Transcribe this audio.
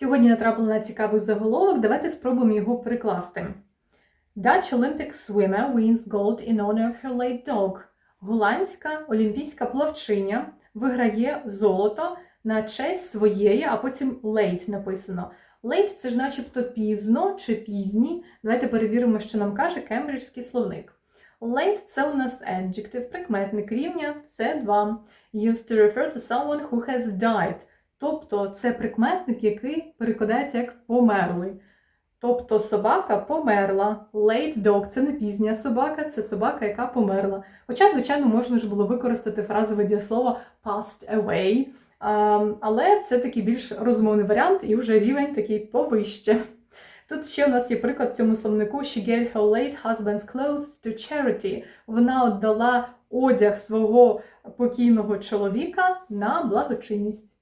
Сьогодні натрапила на цікавий заголовок. Давайте спробуємо його перекласти. Dutch Olympic swimmer wins gold in honor of her late dog. Голландська олімпійська плавчиня виграє золото на честь своєї, а потім late написано. Late – це ж начебто пізно чи пізні. Давайте перевіримо, що нам каже кембриджський словник. Late – це у нас adjective, прикметник рівня це 2. Used to refer to someone who has died. Тобто це прикметник, який перекладається як померлий. Тобто собака померла. Late dog – це не пізня собака, це собака, яка померла. Хоча, звичайно, можна ж було використати фразове дієслово passed away, але це такий більш розмовний варіант і вже рівень такий повище. Тут ще у нас є приклад в цьому словнику She gave her late husband's clothes to charity. Вона віддала одяг свого покійного чоловіка на благочинність.